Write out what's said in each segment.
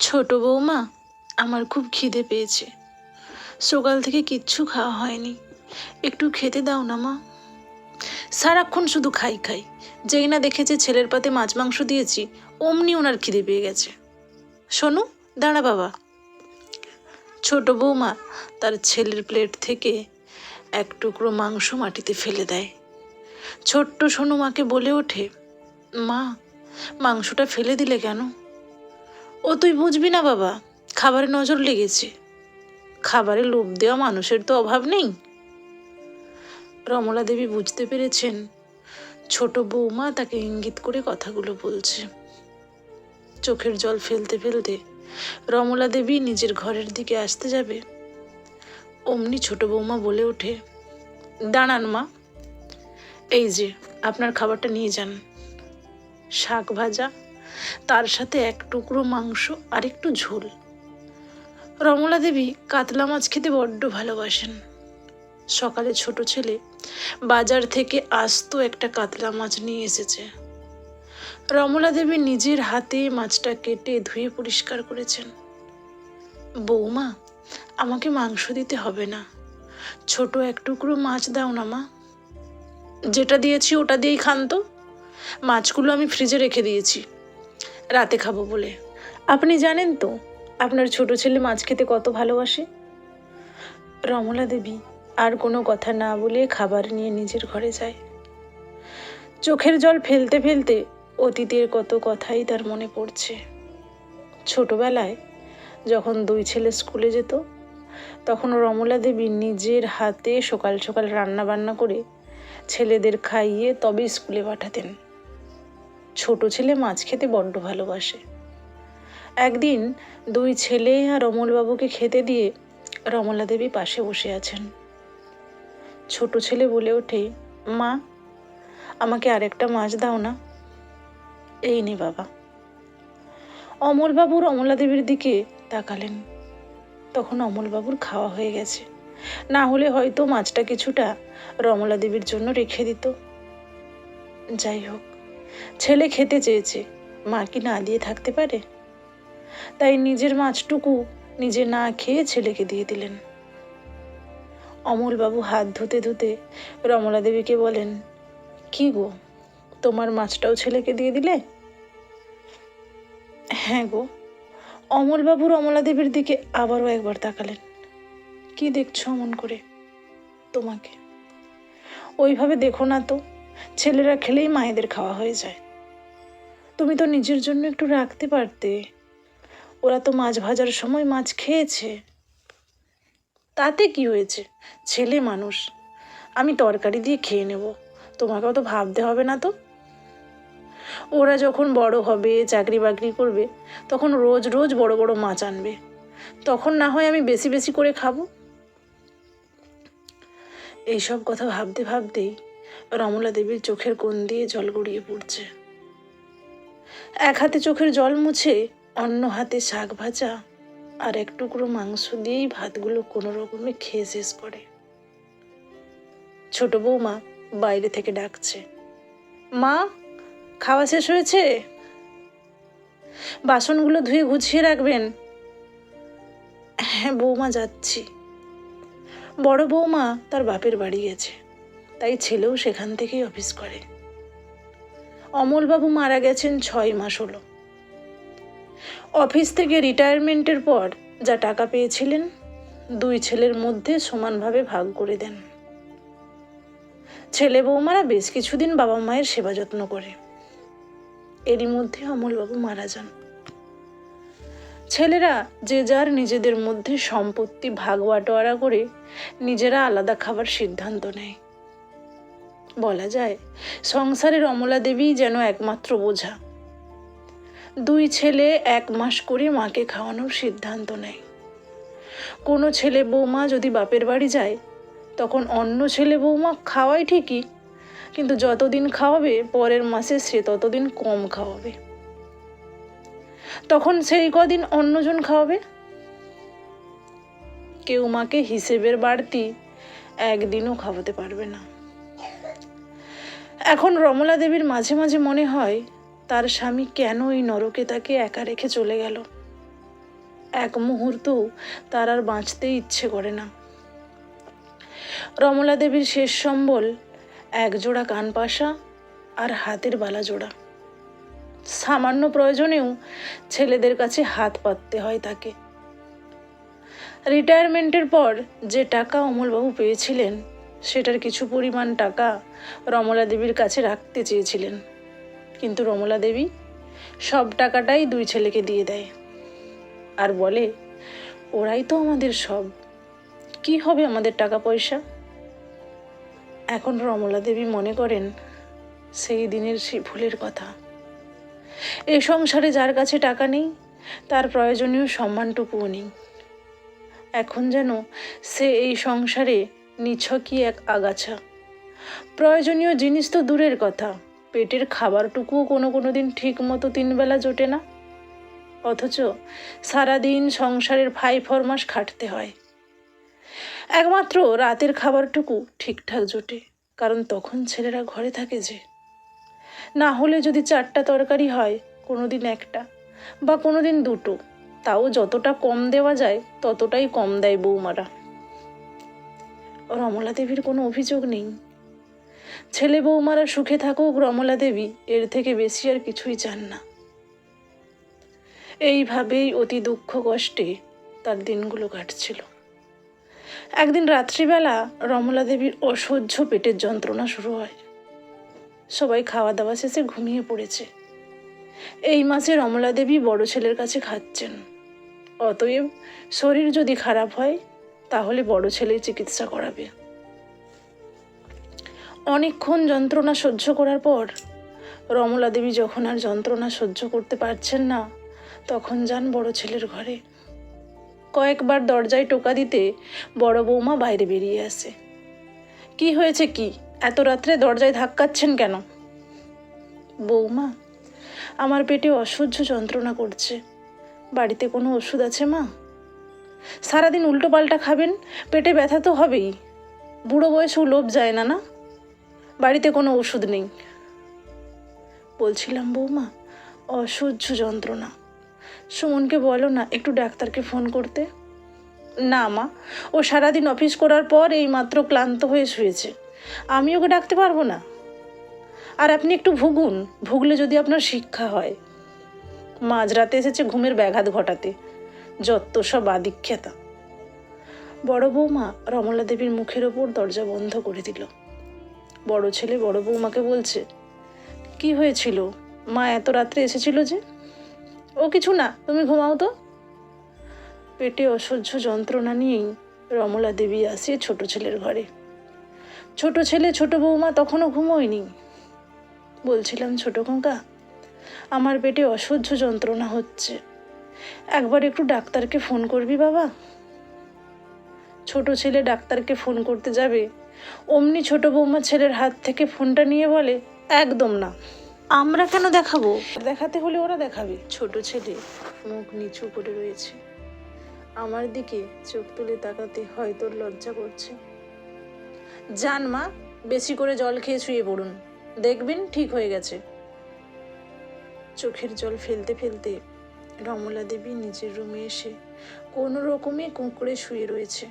ছোট বৌমা আমার খুব খিদে পেয়েছে। সকাল থেকে কিচ্ছু খাওয়া হয়নি। একটু খেতে দাও না, মা। সারাক্ষণ শুধু খাই খাই। যেই না দেখেছে ছেলের পাতে মাছ মাংস দিয়েছি, অমনি ওনার খিদে পেয়ে গেছে। শোনো, দাঁড়া বাবা। ছোট বৌমা তার ছেলের প্লেট থেকে এক টুকরো মাংস মাটিতে ফেলে দেয়। ছোট্ট সোনু মাকে বলে ওঠে, মা, মাংসটা ফেলে দিলে কেন? ও তুই বুঝবি না বাবা, খাবারে নজর লেগেছে। খাবারে লোভ দেওয়া মানুষের তো অভাব নেই। রমলা দেবী বুঝতে পেরেছেন, ছোট বৌমা তাকে ইঙ্গিত করে কথাগুলো বলছে। চোখের জল ফেলতে ফেলতে রমলা দেবী নিজের ঘরের দিকে আসতে যাবে। অমনি ছোট বৌমা বলে ওঠে, দাঁড়ান মা, এই যে আপনার খাবারটা নিয়ে যান। শাক ভাজা তার সাথে এক টুকরো মাংস আর একটু ঝোল। রমলা দেবী কাতলা মাছ খেতে বড্ড ভালোবাসেন। সকালে ছোট ছেলে বাজার থেকে আস্ত একটা কাতলা মাছ নিয়ে এসেছে। রমলা দেবী নিজের হাতে মাছটা কেটে ধুয়ে পরিষ্কার করেছেন। বৌমা, আমাকে মাংস দিতে হবে না। ছোট এক টুকরো মাছ দাও না মা। যেটা দিয়েছি ওটা দিয়েই খান তো। মাছগুলো আমি ফ্রিজে রেখে দিয়েছি। রাতে খাব বলে। আপনি জানেন তো, আপনার ছোট ছেলে মাছ খেতে কত ভালোবাসে? রমলা দেবী আর কোনো কথা না বলে খাবার নিয়ে নিজের ঘরে যায়। চোখের জল ফেলতে ফেলতে অতীতের কত কথাই তার মনে পড়ছে। ছোটবেলায় যখন দুই ছেলে স্কুলে যেত, তখন রমলা দেবী নিজের হাতে সকাল সকাল রান্না বান্না করে ছেলেদের খাইয়ে তবে স্কুলে পাঠাতেন। ছোট ছেলে মাছ খেতে বড্ড ভালোবাসে। একদিন দুই ছেলে আর অমলবাবুকে খেতে দিয়ে রমলা দেবী পাশে বসে আছেন। ছোট ছেলে বলে ওঠে, মা, আমাকে আরেকটা মাছ দাও না। এই নে বাবা। অমলবাবুর অমলা দেবীর দিকে তাকালেন। তখন অমলবাবুর খাওয়া হয়ে গেছে। না হলে হয়তো মাছটা কিছুটা রমলা দেবীর জন্য রেখে দিত। যাই হোক ছেলে খেতে চেয়েছে। মা কি না দিয়ে থাকতে পারে? তাই নিজের মাছটুকু নিজে না খেয়ে ছেলেকে দিয়ে দিলেন। অমলবাবু হাত ধুতে ধুতে রমলা দেবীকে বলেন, কি গো, তোমার মাছটাও ছেলেকে দিয়ে দিলে? হ্যাঁ গো। অমলবাবু রমলা দেবীর দিকে আবারও একবার তাকালেন। কি দেখছ অমন করে তোমাকে? ওইভাবে দেখো না তো। ছেলেরা খেলেই মায়েদের খাওয়া হয়ে যায়। তুমি তো নিজের জন্য একটু রাখতে পারতে। ওরা তো মাছ ভাজার সময় মাছ খেয়েছে। তাতে কি হয়েছে? ছেলে মানুষ। আমি তরকারি দিয়ে খেয়ে নেব। তোমাকেও তো ভাবতে হবে না তো। ওরা যখন বড় হবে, চাকরি বাকরি করবে, তখন রোজ রোজ বড় বড় মাছ আনবে। তখন না হয় আমি বেশি বেশি করে খাব। এইসব কথা ভাবতে ভাবতেই রমলা দেবীর চোখের কোণ দিয়ে জল গড়িয়ে পড়ছে। এক হাতে চোখের জল মুছে, অন্য হাতে শাক ভাজা আর এক টুকরো মাংস দিয়েই ভাতগুলো কোনো রকমে খেয়ে শেষ করে। ছোট বৌমা বাইরে থেকে ডাকছে, মা, খাওয়া শেষ হয়েছে? বাসনগুলো ধুয়ে গুছিয়ে রাখবেন? হ্যাঁ বৌমা, যাচ্ছি। বড় বৌমা, তার বাপের বাড়ি গেছে। তাই ছেলেও সেখান থেকেই অফিস করে। অমলবাবু মারা গেছেন ছয় মাস হলো। অফিস থেকে রিটায়ারমেন্টের পর যা টাকা পেয়েছিলেন, দুই ছেলের মধ্যে সমানভাবে ভাগ করে দেন। ছেলে বৌমারা বেশ কিছুদিন বাবা মায়ের সেবা যত্ন করে। এরই মধ্যে অমলবাবু মারা যান। ছেলেরা যে যার নিজেদের মধ্যে সম্পত্তি ভাগ বাটোয়ারা করে নিজেরা আলাদা খাবার সিদ্ধান্ত নেয়। বলা যায়, সংসারের অমলা দেবী যেন একমাত্র বোঝা। দুই ছেলে এক মাস করে মাকে খাওয়ানোর সিদ্ধান্ত নেয়। কোনো ছেলে বৌমা যদি বাপের বাড়ি যায়, তখন অন্য ছেলে বৌমা খাওয়ায় ঠিকই, কিন্তু যতদিন খাওয়াবে, পরের মাসে সে ততদিন কম খাওয়াবে। তখন সেই কদিন অন্যজন খাওয়াবে। কেউ মাকে হিসেবের বাড়তি একদিনও খাওয়াতে পারবে না। এখন রমলা দেবীর মাঝে মাঝে মনে হয় তার স্বামী কেন এই নরকে তাকে একা রেখে চলে গেল? এক মুহূর্তও তার আর বাঁচতে ইচ্ছে করে না। রমলা দেবীর শেষ সম্বল এক জোড়া কানপাশা আর হাতের বালা জোড়া। সামান্য প্রয়োজনেও ছেলেদের কাছে হাত পাততে হয় তাকে। রিটায়ারমেন্টের পর যে টাকা অমলবাবু পেয়েছিলেন সেটার কিছু পরিমাণ টাকা রমলা দেবীর কাছে রাখতে চেয়েছিলেন। কিন্তু রমলা দেবী সব টাকাটাই দুই ছেলেকে দিয়ে দেয়। আর বলে, ওরাই তো আমাদের সব। কি হবে আমাদের টাকা পয়সা এখন রমলা দেবী মনে করেন, সেই দিনের সেই ভুলের কথা। এই সংসারে যার কাছে টাকা নেই, তার প্রয়োজনীয় সম্মানটুকুও নেই। এখন যেন সে এই সংসারে নিছকই এক আগাছা। প্রয়োজনীয় জিনিস তো দূরের কথা। পেটের খাবারটুকুও কোনো কোনো দিন ঠিক মতো তিনবেলা জোটে না। অথচ সারাদিন সংসারের ফাই ফরমাস খাটতে হয়। একমাত্র রাতের খাবারটুকু ঠিকঠাক জোটে, কারণ তখন ছেলেরা ঘরে থাকে যে। না হলে যদি চারটা তরকারি হয় কোনো দিন একটা বা কোনো দিন দুটো, তাও যতটা কম দেওয়া যায়, ততটাই কম দেয় বৌমারা। রমলা দেবীর কোনো অভিযোগ নেই। ছেলে বৌমারা সুখে থাকুক রমলা দেবী, এর থেকে বেশি আর কিছুই চান না। এইভাবেই অতি দুঃখ কষ্টে তার দিনগুলো কাটছিল। একদিন রাত্রিবেলা রমলা দেবীর অসহ্য পেটের যন্ত্রণা শুরু হয়। সবাই খাওয়া দাওয়া শেষে ঘুমিয়ে পড়েছে। এই মাসে রমলা দেবী বড় ছেলের কাছে খাচ্ছেন। অতএব শরীর যদি খারাপ হয় তাহলে বড় ছেলেই চিকিৎসা করাবে। অনেকক্ষণ যন্ত্রণা সহ্য করার পর রমলা দেবী যখন আর যন্ত্রণা সহ্য করতে পারছেন না, তখন যান বড় ছেলের ঘরে। কয়েকবার দরজায় টোকা দিতে বড় বৌমা বাইরে বেরিয়ে আসে। কি হয়েছে কি? এত রাত্রে দরজায় ধাক্কাচ্ছেন কেন? বৌমা, আমার পেটে অসহ্য যন্ত্রণা করছে। বাড়িতে কোনো ওষুধ আছে মা? সারাদিন উল্টো পাল্টা খাবেন, পেটে ব্যথা তো হবেই। বুড়ো বয়সেও লোভ যায় না না? বাড়িতে কোনো ওষুধ নেই। বলছিলাম, বৌমা, অসহ্য যন্ত্রণা। সুমনকে বলো না, একটু ডাক্তারকে ফোন করতে। না, মা, ও সারাদিন অফিস করার পর এই মাত্র ক্লান্ত হয়ে শুয়েছে। আমি ওকে ডাকতে পারব না? আর আপনি একটু ভুগুন, ভুগলে যদি আপনার শিক্ষা হয়। মাঝরাতে এসেছে ঘুমের ব্যাঘাত ঘটাতে। যত সব আদিক্ষেতা। বড় বৌমা রমলা দেবীর মুখের ওপর দরজা বন্ধ করে দিল। বড় ছেলে বড় বৌমাকে বলছে, কি হয়েছিল? মা এত রাত্রে এসেছিল যে? ও কিছু না, তুমি ঘুমাও তো। পেটে অসহ্য যন্ত্রণা নিয়েই রমলা দেবী আসে ছোট ছেলের ঘরে। ছোট ছেলে, ছোট বৌমা তখনও ঘুমোয়নি? বলছিলাম ছোট কাকা আমার পেটে অসহ্য যন্ত্রণা হচ্ছে। একবার একটু ডাক্তারকে ফোন করবি বাবা। ছোট ছেলে ডাক্তারকে ফোন করতে যাবে। অমনি ছোট বৌমা ছেলের হাত থেকে ফোনটা নিয়ে বলে একদম না। আমরা কেন দেখাবো? দেখাতে হলে ওরা দেখাবে। ছোট ছেলে মুখ নিচু করে রয়েছে। আমার দিকে চোখ তুলে তাকাতে হয়তো লজ্জা করছে। যান মা বেশি করে জল খেয়ে শুয়ে পড়ুন। দেখবেন ঠিক হয়ে গেছে। চোখের জল ফেলতে ফেলতে রমলা দেবী নিজের রুমে এসে কোনো রকমে কুঁকড়ে শুয়ে রয়েছে।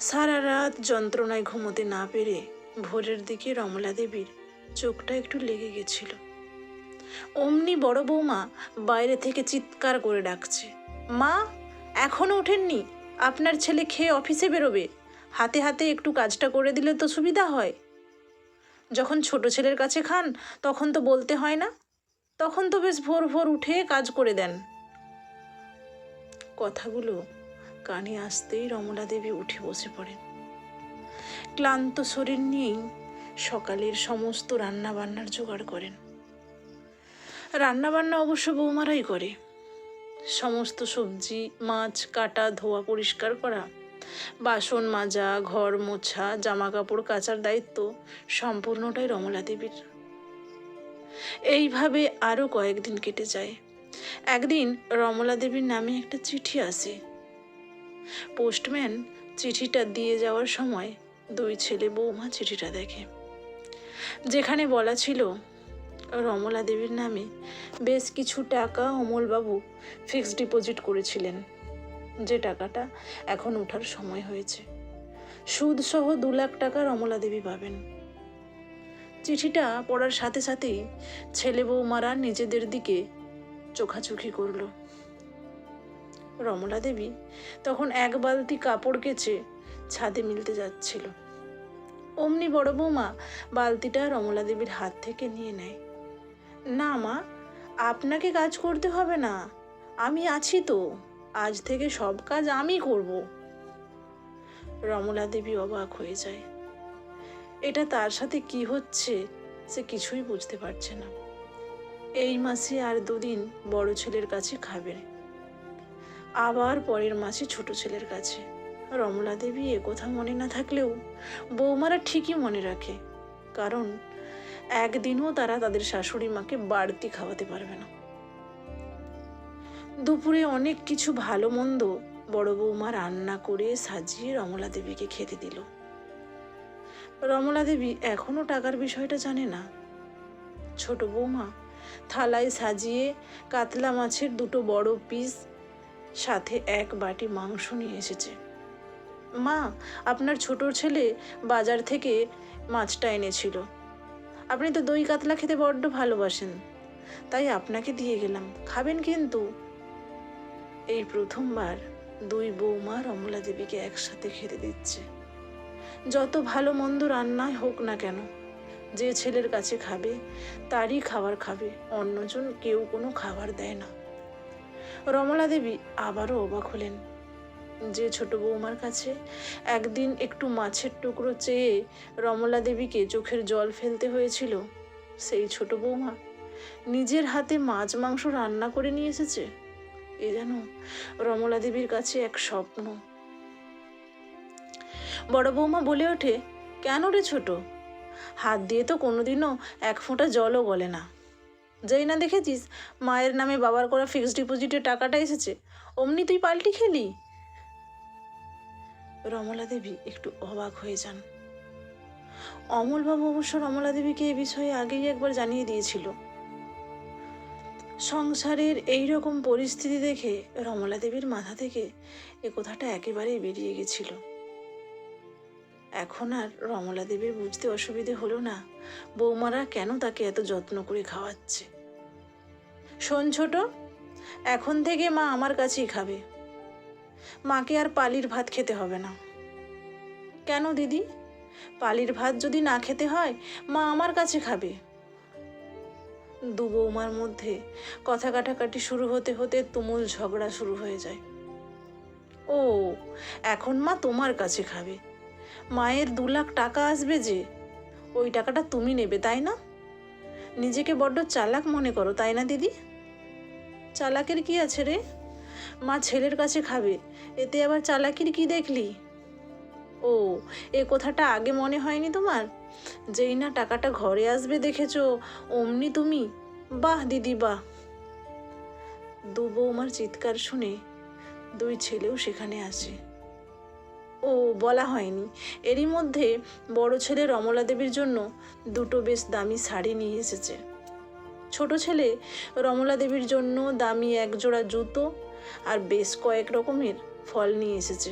সারা রাত যন্ত্রণায় ঘুমোতে না পেরে ভোরের দিকে রমলা দেবীর চোখটা একটু লেগে গেছিল। অমনি বড় বৌমা বাইরে থেকে চিৎকার করে ডাকছে, মা, এখনও ওঠেননি? আপনার ছেলে খেয়ে অফিসে বেরোবে। হাতে হাতে একটু কাজটা করে দিলে তো সুবিধা হয়। যখন ছোট ছেলের কাছে খান, তখন তো বলতে হয় না তখন তো বেশ ভোর ভোর উঠে কাজ করে দেন। কথাগুলো কানে আসতেই রমলা দেবী উঠে বসে পড়েন। ক্লান্ত শরীর নিয়েই সকালের সমস্ত রান্না বান্নার জোগাড় করেন। রান্না বান্না অবশ্য বৌমারাই করে। সমস্ত সবজি, মাছ, কাটা, ধোয়া পরিষ্কার করা, বাসন মাজা, ঘর মোছা জামা কাপড় কাচার দায়িত্ব সম্পূর্ণটাই রমলা দেবীর। এইভাবে আরও কয়েকদিন কেটে যায়। একদিন রমলা দেবীর নামে একটা চিঠি আসে। পোস্টম্যান চিঠিটা দিয়ে যাওয়ার সময় দুই ছেলে বৌমা চিঠিটা দেখে। যেখানে বলা ছিল, রমলা দেবীর নামে বেশ কিছু টাকা অমলবাবু ফিক্সড ডিপোজিট করেছিলেন। যে টাকাটা এখন ওঠার সময় হয়েছে। সুদসহ দু লাখ টাকা রমলা দেবী পাবেন। চিঠিটা পড়ার সাথে সাথেই ছেলে বৌমারা নিজেদের দিকে চোখাচোখি করল। রমলা দেবী তখন এক বালতি কাপড় কেচে ছাদে মিলতে যাচ্ছিল। অমনি বড় বৌমা বালতিটা রমলা দেবীর হাত থেকে নিয়ে নেয়। না মা, আপনাকে কাজ করতে হবে না, আমি আছি তো, আজ থেকে সব কাজ আমি করব। রমলা দেবী অবাক হয়ে যায়। এটা তার সাথে কি হচ্ছে সে কিছুই বুঝতে পারছে না। এই মাসে আর দুদিন বড় ছেলের কাছে খাবে। আবার পরের মাসে ছোট ছেলের কাছে। রমলা দেবী কথা মনে না থাকলেও বৌমারা ঠিকই মনে রাখে, কারণ একদিনও তারা তাদের শাশুড়ি মাকে বাড়তি খাওয়াতে পারবে না। দুপুরে অনেক কিছু ভালো মন্দ বড় বৌমা রান্না করে সাজিয়ে রমলা দেবীকে খেতে দিল। রমলা দেবী এখনও টাকার বিষয়টা জানে না। ছোট বৌমা, থালায় সাজিয়ে কাতলা মাছের দুটো বড় পিস, সাথে এক বাটি মাংস নিয়ে এসেছে। মা, আপনার ছোট ছেলে বাজার থেকে মাছটা এনেছিল। আপনি তো দই কাতলা খেতে বড্ড ভালোবাসেন। তাই আপনাকে দিয়ে গেলাম। খাবেন কিন্তু। এই প্রথমবার দুই বৌমা রমলা দেবীকে একসাথে খেতে দিচ্ছে। যত ভালো মন্দ রান্নায় হোক না কেন, যে ছেলের কাছে খাবে, তারই খাবার খাবে, অন্যজন কেউ কোনো খাবার দেয় না। রমলা দেবী আবারও অবাক হলেন। যে ছোট বৌমার কাছে একদিন একটু মাছের টুকরো চেয়ে রমলা দেবীকে চোখের জল ফেলতে হয়েছিল, সেই ছোট বৌমা নিজের হাতে মাছ মাংস রান্না করে নিয়ে এসেছে। এ যেন রমলা দেবীর কাছে এক স্বপ্ন। বড় বৌমা বলে ওঠে, কেন রে ছোট? হাত দিয়ে তো কোনোদিনও এক ফোঁটা জলও গলে না। যেই না দেখেছিস, মায়ের নামে বাবার করা ফিক্সড ডিপোজিটের টাকাটা এসেছে? অমনি তুই পাল্টি খেলি? রমলা দেবী একটু অবাক হয়ে যান। অমলবাবু অবশ্য রমলা দেবীকে এ বিষয়ে আগেই একবার জানিয়ে দিয়েছিল। সংসারের এই রকম পরিস্থিতি দেখে রমলা দেবীর মাথা থেকে এ কথাটা একেবারেই বেরিয়ে গেছিল। এখন আর রমলা দেবীর বুঝতে অসুবিধে হলো না। বৌমারা কেন তাকে এত যত্ন করে খাওয়াচ্ছে? শোন ছোট, এখন থেকে মা আমার কাছেই খাবে। মাকে আর পালির ভাত খেতে হবে না। কেন দিদি? পালির ভাত যদি না খেতে হয়, মা আমার কাছে খাবে। দু বৌমার মধ্যে কথা কাটাকাটি শুরু হতে হতে তুমুল ঝগড়া শুরু হয়ে যায়। ও, এখন মা তোমার কাছে খাবে। মায়ের দু লাখ টাকা আসবে যে। ওই টাকাটা তুমি নেবে, তাই না? নিজেকে বড্ড চালাক মনে করো, তাই না দিদি? চালাকের কি আছে রে? মা ছেলের কাছে খাবে, এতে আবার চালাকির কি দেখলি? ও, এ কথাটা আগে মনে হয়নি তোমার? যেই না টাকাটা ঘরে আসবে দেখেছ, অমনি তুমি? বাহ দিদি, বাহ। দু বৌমার চিৎকার শুনে দুই ছেলেও সেখানে আসে। ও বলা হয়নি। এরই মধ্যে বড় ছেলে রমলা দেবীর জন্য দুটো বেশ দামি শাড়ি নিয়ে এসেছে। ছোট ছেলে রমলা দেবীর জন্য দামি এক জোড়া জুতো আর বেশ কয়েক রকমের ফল নিয়ে এসেছে।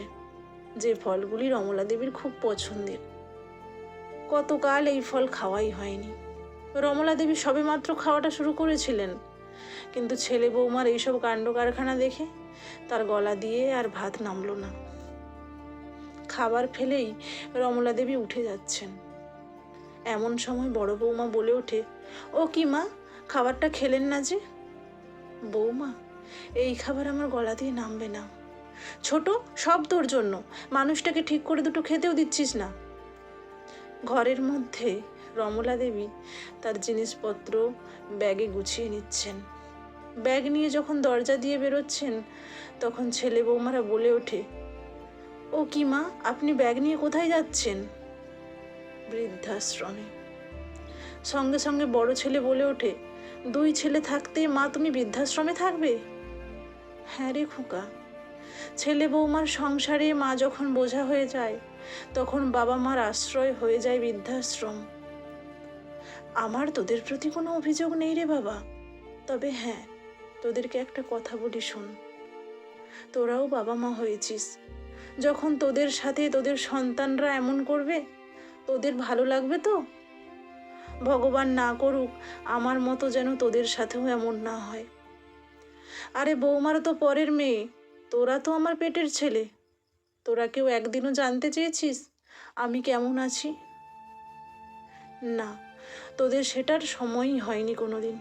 যে ফলগুলি রমলা দেবীর খুব পছন্দের। কতকাল এই ফল খাওয়াই হয়নি। রমলা দেবী সবেমাত্র খাওয়াটা শুরু করেছিলেন। কিন্তু ছেলে বৌমার এইসব কাণ্ড কারখানা দেখে তার গলা দিয়ে আর ভাত নামলো না। খাবার ফেলেই রমলা দেবী উঠে যাচ্ছেন। এমন সময় বড় বৌমা বলে ওঠে, ও কি মা, খাবারটা খেলেন না যে? বৌমা, এই খাবার আমার গলা দিয়ে নামবে না। ছোট, সব তোর জন্য। মানুষটাকে ঠিক করে দুটো খেতেও দিচ্ছিস না। ঘরের মধ্যে রমলা দেবী তার জিনিসপত্র ব্যাগে গুছিয়ে নিচ্ছেন। ব্যাগ নিয়ে যখন দরজা দিয়ে বেরোচ্ছেন, তখন ছেলে বৌমারা বলে ওঠে ও কি মা, আপনি ব্যাগ নিয়ে কোথায় যাচ্ছেন? বৃদ্ধাশ্রমে। সঙ্গে সঙ্গে বড় ছেলে বলে ওঠে, দুই ছেলে থাকতে মা তুমি বৃদ্ধাশ্রমে থাকবে? হ্যাঁ রে খোকা। ছেলে বৌমার সংসারে মা যখন বোঝা হয়ে যায়, তখন বাবা মার আশ্রয় হয়ে যায় বৃদ্ধাশ্রম। আমার তোদের প্রতি কোনো অভিযোগ নেই রে বাবা। তবে হ্যাঁ তোদেরকে একটা কথা বলি শোন। তোরাও বাবা মা হয়েছিস যখন তোদের সাথে তোদের সন্তানরা এমন করবে, তোদের ভালো লাগবে তো? ভগবান না করুক, আমার মতো যেন তোদের সাথেও এমন না হয়। আরে বৌমারও তো পরের মেয়ে, তোরা তো আমার পেটের ছেলে। তোরা কেউ একদিনও জানতে চেয়েছিস আমি কেমন আছি? না, তোদের সেটার সময়ই হয়নি কোনো দিন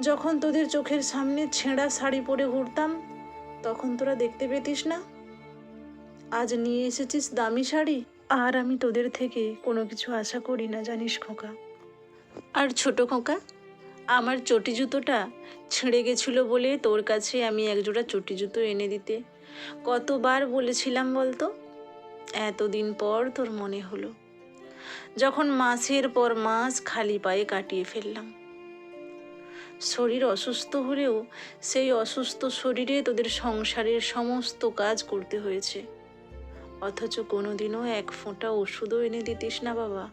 যখন তোদের চোখের সামনে ছেঁড়া শাড়ি পরে ঘুরতাম, তখন তোরা দেখতে পেতিস না? আজ নিয়ে এসেছিস দামি শাড়ি? আর আমি তোদের থেকে কোনো কিছু আশা করি না জানিস খোকা। আর ছোট খোকা? আমার চটি জুতোটা ছিঁড়ে গেছিল বলে তোর কাছে আমি একজোড়া চটি জুতো এনে দিতে। কতবার বলেছিলাম বলতো? এতদিন পর তোর মনে হলো। যখন মাসের পর মাস খালি পায়ে কাটিয়ে ফেললাম। শরীর অসুস্থ হলেও সেই অসুস্থ শরীরে তোদের সংসারের সমস্ত কাজ করতে হয়েছে। অথচ কোনোদিনও এক ফোঁটা ওষুধও এনে দিতিস না বাবা।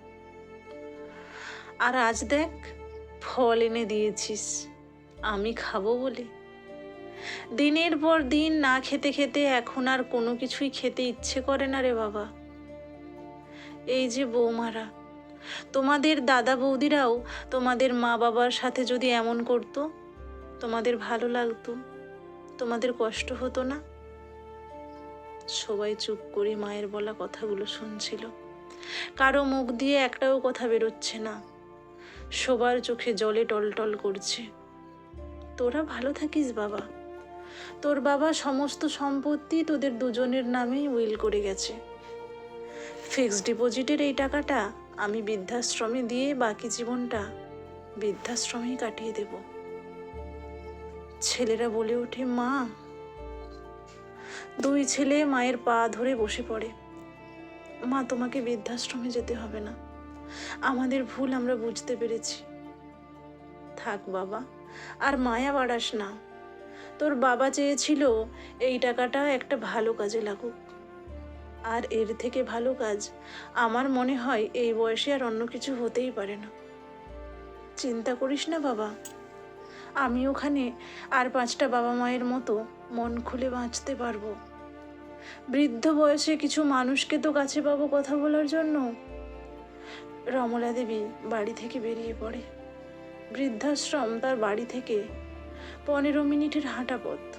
আর আজ দেখ, ফল এনে দিয়েছিস, আমি খাব বলে। দিনের পর দিন না খেতে খেতে এখন আর কোনো কিছুই খেতে ইচ্ছে করে না রে বাবা। এই যে বৌমারা, তোমাদের দাদা বৌদিরাও তোমাদের মা বাবার সাথে যদি এমন করতো, তোমাদের ভালো লাগতো, তোমাদের কষ্ট হতো না? সবাই চুপ করে মায়ের বলা কথাগুলো শুনছিল। কারও মুখ দিয়ে একটাও কথা বেরোচ্ছে না। সবার চোখে জলে টলটল করছে। তোরা ভালো থাকিস বাবা। তোর বাবা সমস্ত সম্পত্তি তোদের দুজনের নামেই উইল করে গেছে। ফিক্সড ডিপোজিটের এই টাকাটা আমি বৃদ্ধাশ্রমে দিয়ে বাকি জীবনটা বৃদ্ধাশ্রমেই কাটিয়ে দেব। ছেলেরা বলে ওঠে, মা দুই ছেলে মায়ের পা ধরে বসে পড়ে। মা, তোমাকে বৃদ্ধাশ্রমে যেতে হবে না। আমাদের ভুল আমরা বুঝতে পেরেছি। থাক বাবা, আর মায়া বাড়াস না। তোর বাবা চেয়েছিল এই টাকাটা একটা ভালো কাজে লাগুক। আর এর থেকে ভালো কাজ আমার মনে হয় এই বয়সে আর অন্য কিছু হতেই পারে না। চিন্তা করিস না বাবা। আমি ওখানে আর পাঁচটা বাবা মায়ের মতো মন খুলে বাঁচতে পারব। বৃদ্ধ বয়সে কিছু মানুষকে তো কাছে পাবো কথা বলার জন্য। রমলা দেবী বাড়ি থেকে বেরিয়ে পড়ে। বৃদ্ধাশ্রম তার বাড়ি থেকে পনেরো মিনিটের হাঁটা পথ।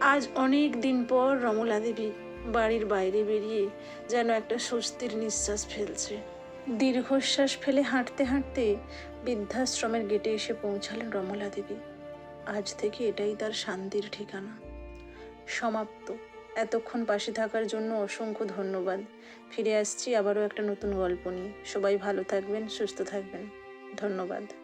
আজ অনেক দিন পর রমলা দেবী বাড়ির বাইরে বেরিয়ে যেন একটা স্বস্তির নিঃশ্বাস ফেলছে। দীর্ঘশ্বাস ফেলে হাঁটতে হাঁটতে বৃদ্ধাশ্রমের গেটে এসে পৌঁছালেন রমলা দেবী। আজ থেকে এটাই তার শান্তির ঠিকানা। সমাপ্ত। এতক্ষণ পাশে থাকার জন্য অসংখ্য ধন্যবাদ। ফিরে আসছি আবারও একটা নতুন গল্প নিয়ে। সবাই ভালো থাকবেন, সুস্থ থাকবেন। ধন্যবাদ।